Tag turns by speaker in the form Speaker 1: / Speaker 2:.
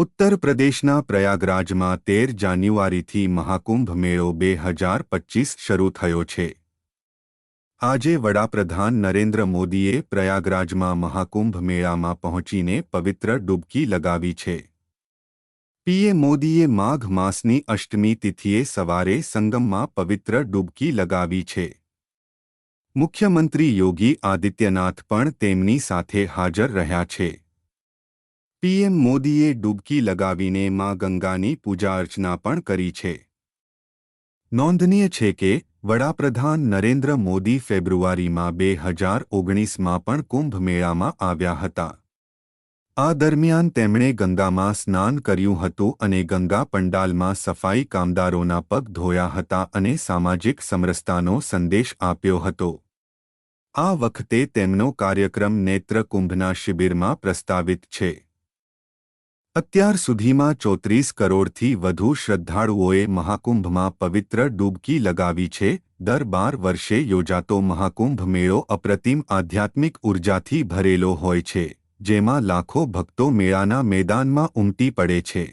Speaker 1: ઉત્તર પ્રદેશના પ્રયાગરાજમાં તેર જાન્યુઆરીથી મહાકુંભ મેળો બે હજાર પચીસ શરૂ થયો છે. આજે વડાપ્રધાન નરેન્દ્ર મોદીએ પ્રયાગરાજમાં મહાકુંભ મેળામાં પહોંચીને પવિત્ર ડૂબકી લગાવી છે. પીએમ મોદીએ માઘ માસની અષ્ટમી તિથિએ સવારે સંગમમાં પવિત્ર ડૂબકી લગાવી છે. મુખ્યમંત્રી યોગી આદિત્યનાથ પણ તેમની સાથે હાજર રહ્યા છે. પીએમ મોદીએ ડૂબકી લગાવીને માં ગંગાની પૂજા અર્ચના પણ કરી છે. નોંધનીય છે કે, વડાપ્રધાન નરેન્દ્ર મોદી ફેબ્રુઆરીમાં બે હજાર ઓગણીસમાં પણ કુંભ મેળામાં આવ્યા હતા. આ દરમિયાન તેમણે ગંગામાં સ્નાન કર્યું હતું અને ગંગા પંડાલમાં સફાઈ કામદારોના પગ ધોયા હતા અને સામાજિક સમરસતાનો સંદેશ આપ્યો હતો. આ વખતે તેમનો કાર્યક્રમ નેત્રકુંભના શિબિરમાં પ્રસ્તાવિત છે. અત્યાર સુધીમાં ચોત્રીસ કરોડથી વધુ શ્રદ્ધાળુઓએ મહાકુંભમાં પવિત્ર ડૂબકી લગાવી છે. દર બાર વર્ષે યોજાતો મહાકુંભ મેળો અપ્રતિમ આધ્યાત્મિક ઉર્જાથી ભરેલો હોય છે, જેમાં લાખો ભક્તો મેળાના મેદાનમાં ઉમટી પડે છે.